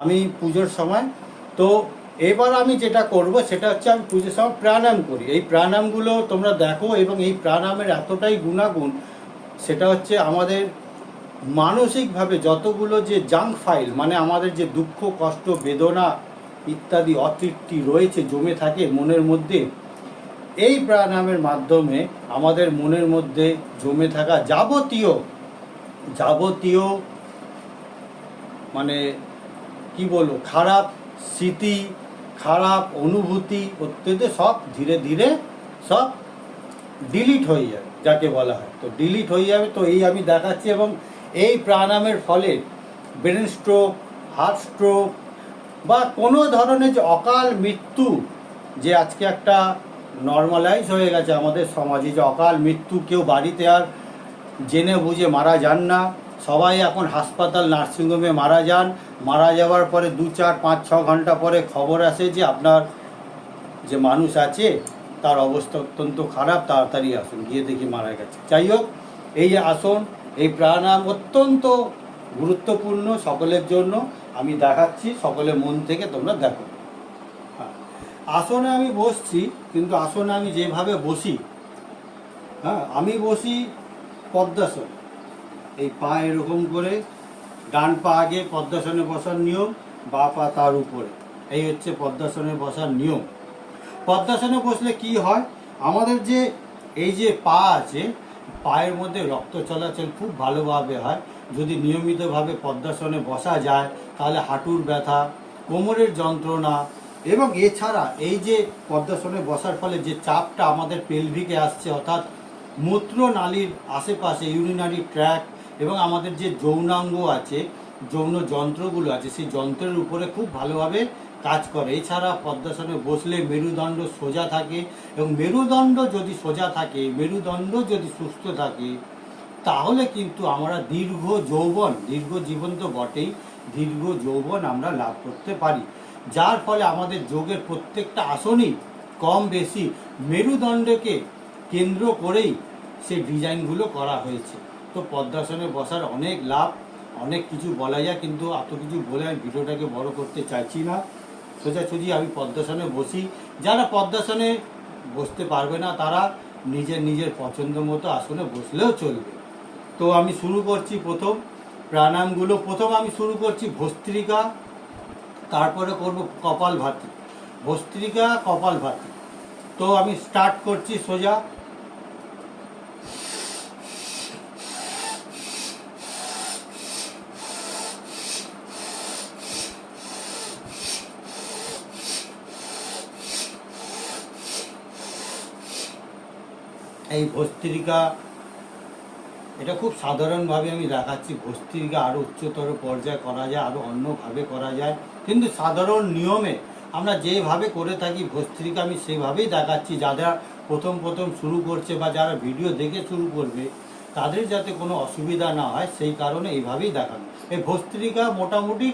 আমি পুজোর সময়, তো এবার আমি যেটা করব সেটা হচ্ছে আমি পুজোর সময় প্রাণায়াম করি। এই প্রাণায়ামগুলো তোমরা দেখো এবং এই প্রাণায়ামের এতটাই গুণাগুণ, সেটা হচ্ছে আমাদের মানসিকভাবে যতগুলো যে জাঙ্ক ফাইল মানে আমাদের যে দুঃখ, কষ্ট, বেদনা ইত্যাদি অতৃপ্তি রয়েছে, জমে থাকে মনের মধ্যে, এই প্রাণায়ামের মাধ্যমে আমাদের মনের মধ্যে জমে থাকা যাবতীয় যাবতীয় মানে কি বলব, খারাপ স্মৃতি, খারাপ অনুভূতি অত্যন্ত সব ধীরে ধীরে সব ডিলিট হয়ে যাবে যাকে বলা হয়। তো ডিলিট হয়ে যাবে, তো এই আমি দেখাচ্ছি এবং এই প্রাণায়ামের ফলে ব্রেন স্ট্রোক হার্ট স্ট্রোক বা কোনো ধরনের যে অকাল মৃত্যু যে আজকে একটা নর্মালাইজ হয়ে গেছে আমাদের সমাজে, যে অকাল মৃত্যু কেউ বাড়িতে আর জেনে বুঝে মারা যান না সবাই এখন হাসপাতাল নার্সিংহোমে মারা যান। মারা যাওয়ার পরে দু, চার, পাঁচ, ছ ঘণ্টা পরে খবর আসে যে আপনার যে মানুষ আছে, তার অবস্থা অত্যন্ত খারাপ, তাড়াতাড়ি আসুন, গিয়ে দেখি মারা গেছে। যাই হোক, এই আসন, এই প্রাণায়াম অত্যন্ত গুরুত্বপূর্ণ সকলের জন্য। আমি দেখাচ্ছি, সকলে মন থেকে তোমরা দেখো। হ্যাঁ আসনে আমি বসছি, কিন্তু আসনে আমি যেভাবে বসি হ্যাঁ আমি বসি পদ্মাসন। এই পা এরকম করে ডান পা আগে পদ্মাসনে বসার নিয়ম, বা পা তার উপরে। এই হচ্ছে পদ্মাসনে বসার নিয়ম। পদ্মাসনে বসলে কি হয়? আমাদের যে, এই যে পা আছে, পায়ের মধ্যে রক্ত চলাচল খুব ভালোভাবে হয়। যদি নিয়মিতভাবে পদ্মাসনে বসা যায়, তাহলে হাঁটুর ব্যথা, কোমরের যন্ত্রণা, এবং এছাড়া এই যে পদ্মাসনে বসার ফলে যে চাপটা আমাদের পেলভিকে আসছে, অর্থাৎ মূত্র নালীর আশেপাশে ইউরিনারি ট্র্যাক এবং আমাদের যে যৌনাঙ্গ আছে, যৌন যন্ত্রগুলো আছে, সেই যন্ত্রের উপরে খুব ভালোভাবে কাজ করে। এছাড়া পদ্মাসনে বসলে মেরুদণ্ড সোজা থাকে এবং মেরুদণ্ড যদি সোজা থাকে, মেরুদণ্ড যদি সুস্থ থাকে, তাহলে কিন্তু আমরা দীর্ঘ যৌবন, দীর্ঘ জীবন তো বটেই, দীর্ঘ যৌবন আমরা লাভ করতে পারি। যার ফলে আমাদের যোগের প্রত্যেকটা আসনই কম বেশি মেরুদণ্ডকে কেন্দ্র করেই সেই ডিজাইনগুলো করা হয়েছে। পদ্মাসনে বসার অনেক লাভ, অনেক কিছু বলা যায়, কিন্তু এত কিছু বলে আমি ভিডিওটাকে বড় করতে চাইছি না। সোজাসুজি আমি পদ্মাসনে বসি। যারা পদ্মাসনে বসতে পারবে না, তারা নিজের নিজের পছন্দ মতো আসনে বসলেও চলবে। তো আমি শুরু করছি প্রথম প্রাণায়ামগুলো। প্রথম আমি শুরু করছি ভস্ত্রিকা, তারপরে করব কপাল ভাতি। ভস্ত্রিকা, কপাল ভাতি। তো আমি স্টার্ট করছি সোজা। এই ভস্ত্রিকা, এটা খুব সাধারণভাবে আমি দেখাচ্ছি। ভস্ত্রিকা আরও উচ্চতর পর্যায়ে করা যায় আরও অন্যভাবে করা যায়। কিন্তু সাধারণ নিয়মে আমরা যেভাবে করে থাকি, ভস্ত্রিকা আমি সেভাবেই দেখাচ্ছি। যারা প্রথম প্রথম শুরু করছে বা যারা ভিডিও দেখে শুরু করবে, তাদের যাতে কোনো অসুবিধা না হয়, সেই কারণে এইভাবেই দেখানো। এই ভস্ত্রিকা মোটামুটি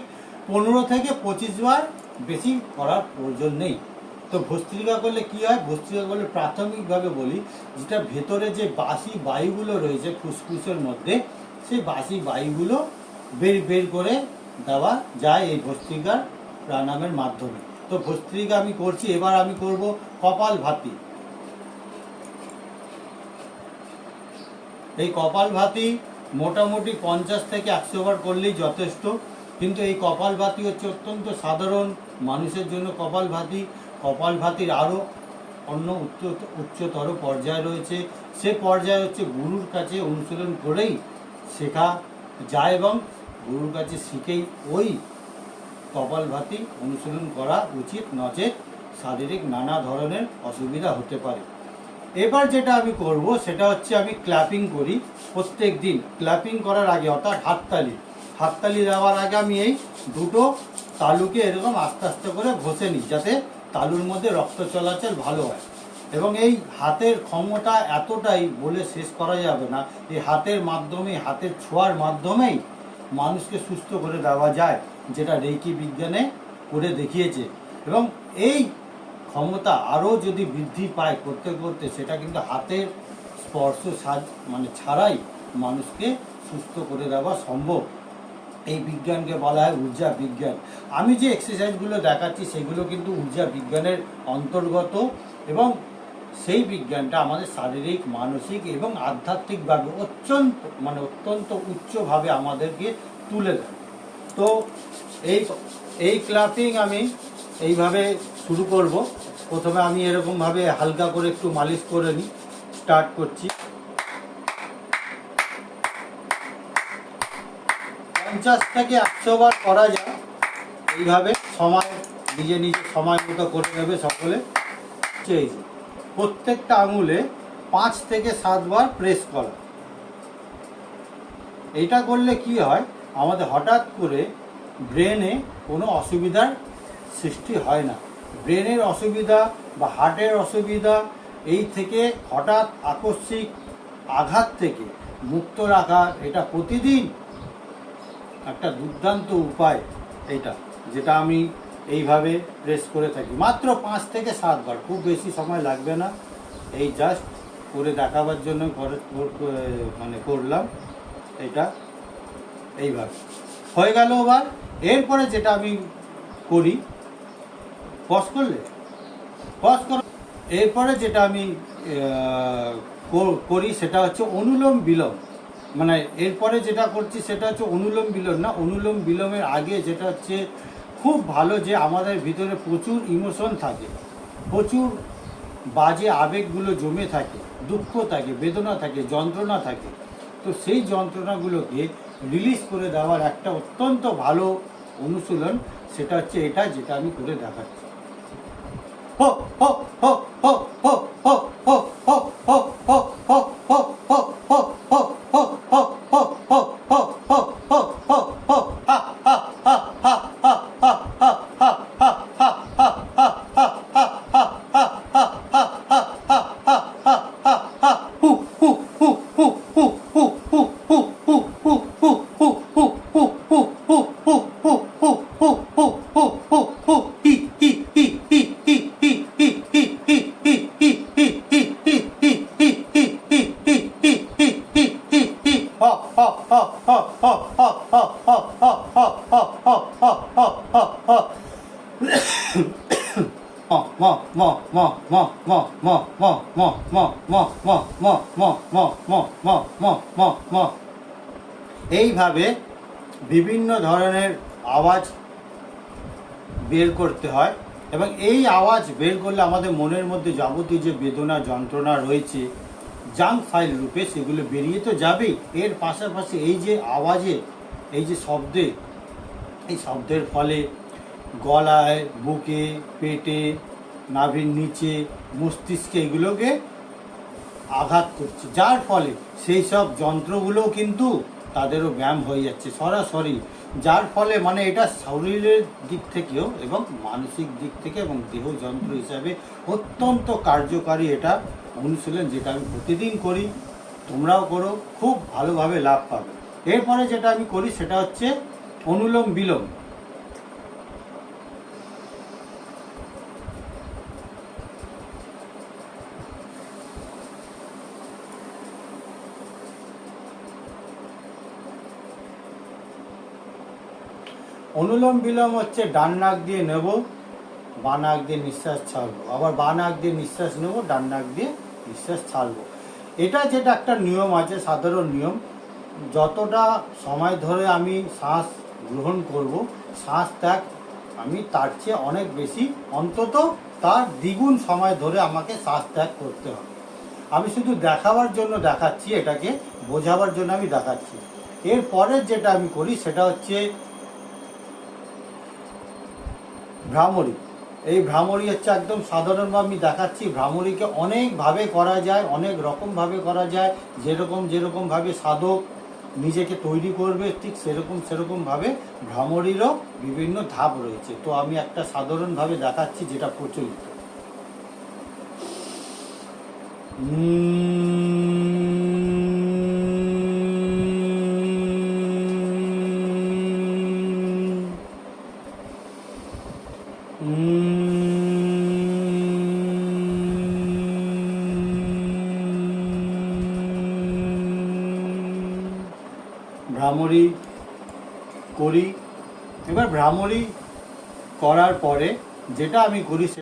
পনেরো থেকে পঁচিশ বার বেশি করার প্রয়োজন নেই। তো ভস্ত্রিকা করলে কি হয়? ভস্ত্রিকা করলে প্রাথমিকভাবে বলি, যেটা ভেতরে যে বাসি বায়ুগুলো রয়েছে ফুসফুসের মধ্যে, সেই বাসি বায়ুগুলো বের বের করে দেওয়া যায় এই ভস্ত্রিকার প্রাণায়ামের মাধ্যমে। তো ভস্ত্রিকা আমি করছি, এবার আমি করব কপাল ভাতি। এই কপাল ভাতি মোটামুটি পঞ্চাশ থেকে একশো বার করলেই যথেষ্ট, কিন্তু এই কপাল ভাতি হচ্ছে অত্যন্ত সাধারণ মানুষের জন্য কপাল ভাতি। কপাল ভাতির আরও অন্য উচ্চ উচ্চতর পর্যায়ে রয়েছে। সে পর্যায়ে হচ্ছে গুরুর কাছে অনুশীলন করেই শেখা যায় এবং গুরুর কাছে শিখেই ওই কপাল ভাতি অনুশীলন করা উচিত, নচেত শারীরিক নানা ধরনের অসুবিধা হতে পারে। এবার যেটা আমি করব, সেটা হচ্ছে আমি ক্ল্যাপিং করি প্রত্যেক দিন। ক্ল্যাপিং করার আগে অর্থাৎ হাততালি। হাততালি দেওয়ার আগে আমি এই দুটো তালুকে এরকম আস্তে আস্তে করে ঘষে নিই, যাতে তালুর মধ্যে রক্ত চলাচল ভালো হয়। এবং এই হাতের ক্ষমতা এতটাই বলে শেষ করা যাবে না। এই হাতের মাধ্যমে হাতের ছোঁয়ার মাধ্যমেই মানুষকে সুস্থ করে দেওয়া যায়, যেটা রেকি বিজ্ঞানে করে দেখিয়েছে। এবং এই ক্ষমতা আরও যদি বৃদ্ধি পায় করতে করতে, সেটা কিন্তু হাতের স্পর্শ সাজ মানে ছাড়াই মানুষকে সুস্থ করে দেওয়া সম্ভব। এই বিজ্ঞানকে বলা হয় ঊর্জা বিজ্ঞান। আমি যে এক্সারসাইজগুলো দেখাচ্ছি, সেগুলো কিন্তু ঊর্জা বিজ্ঞানের অন্তর্গত এবং সেই বিজ্ঞানটা আমাদের শারীরিক, মানসিক এবং আধ্যাত্মিকভাবে অত্যন্ত মানে অত্যন্ত উচ্চভাবে আমাদেরকে তুলে দেয় তো এই এই ক্লাপিং আমি এইভাবে শুরু করব। প্রথমে আমি এরকমভাবে হালকা করে একটু মালিশ করে নিই স্টার্ট করছি। পঞ্চাশ থেকে একশো বার করা যায়। এইভাবে সময় নিজে নিজে সময় মতো করে নেবে সকলে। যে, প্রত্যেকটা আঙুলে পাঁচ থেকে সাতবার প্রেস করা। এইটা করলে কি হয়? আমাদের হঠাৎ করে ব্রেনে কোনো অসুবিধার সৃষ্টি হয় না। ব্রেনের অসুবিধা বা হার্টের অসুবিধা এই থেকে হঠাৎ আকস্মিক আঘাত থেকে মুক্ত রাখার এটা প্রতিদিন একটা দুর্দান্ত উপায় এটা যেটা আমি এইভাবে প্রেস করে থাকি। মাত্র পাঁচ থেকে সাতবার খুব বেশি সময় লাগবে না। এই জাস্ট করে দেখাবার জন্য কর- মানে করলাম এটা এইভাবে হয়ে গেল এবার এরপরে যেটা আমি করি পজ করলে? পজ কর এরপরে যেটা আমি করি সেটা হচ্ছে অনুলোম বিলোম। মানে এরপরে যেটা করছি সেটা হচ্ছে অনুলোম বিলোম না অনুলোম বিলোমের আগে যেটা হচ্ছে খুব ভালো যে আমাদের ভিতরে প্রচুর ইমোশন থাকে প্রচুর বাজে আবেগগুলো জমে থাকে দুঃখ থাকে বেদনা থাকে যন্ত্রণা থাকে তো সেই যন্ত্রণাগুলোকে রিলিজ করে দেওয়ার একটা অত্যন্ত ভালো অনুশীলন সেটা হচ্ছে এটা যেটা আমি করে দেখাচ্ছি হো হো হো হো হো হো হো হো হো হো হো হো হো হো হো এইভাবে বিভিন্ন ধরনের আওয়াজ বের করতে হয় এবং এই আওয়াজ বের করলে আমাদের মনের মধ্যে যাবতীয় যে বেদনা, যন্ত্রণা রয়েছে জাঙ্ক ফাইল রূপে সেগুলো বেরিয়ে তো যাবেই। এর পাশাপাশি এই যে আওয়াজে, এই যে শব্দে, এই শব্দের ফলে গলায়, বুকে, পেটে, নাভির নিচে, মস্তিষ্কে এগুলোকে আঘাত করছে। যার ফলে সেই সব যন্ত্রগুলোও কিন্তু তাদেরও ব্যায়াম হয়ে যাচ্ছে সরাসরি। যার ফলে মানে এটা শরীরের দিক থেকেও এবং মানসিক দিক থেকে এবং দেহ যন্ত্র হিসাবে অত্যন্ত কার্যকারী এটা অনুশীলন যেটা আমি প্রতিদিন করি, তোমরাও করো, খুব ভালোভাবে লাভ পাবে। এরপরে যেটা আমি করি সেটা হচ্ছে অনুলোম বিলোম অনুলোম বিলোম হচ্ছে ডান নাক দিয়ে নেব, বাঁ নাক দিয়ে নিঃশ্বাস ছাড়বো। আবার বাঁ নাক দিয়ে নিঃশ্বাস নেব, ডান নাক দিয়ে নিঃশ্বাস ছাড়বো। এটা যেটা একটা নিয়ম আছে, সাধারণ নিয়ম। যতটা সময় ধরে আমি শ্বাস গ্রহণ করব, শ্বাস ত্যাগ আমি তার চেয়ে অনেক বেশি। অন্তত তার দ্বিগুণ সময় ধরে আমাকে শ্বাস ত্যাগ করতে হবে। আমি শুধু দেখাবার জন্য দেখাচ্ছি, এটাকে বোঝাবার জন্য আমি দেখাচ্ছি। এর পরের যেটা আমি করি, সেটা হচ্ছে ভ্রামরী। এই ভ্রামরি হচ্ছে একদম সাধারণভাবে আমি দেখাচ্ছি, ভ্রামরীকে অনেকভাবে করা যায়, অনেক রকমভাবে করা যায়, যেরকম যেরকমভাবে সাধক নিজেকে তৈরি করবে, ঠিক সেরকম সেরকমভাবে ভ্রামরিরও বিভিন্ন ধাপ রয়েছে। তো আমি একটা সাধারণভাবে দেখাচ্ছি যেটা প্রচলিত। উম ভ্রামরী করি। এবার ভ্রামরি করার পরে যেটা আমি করি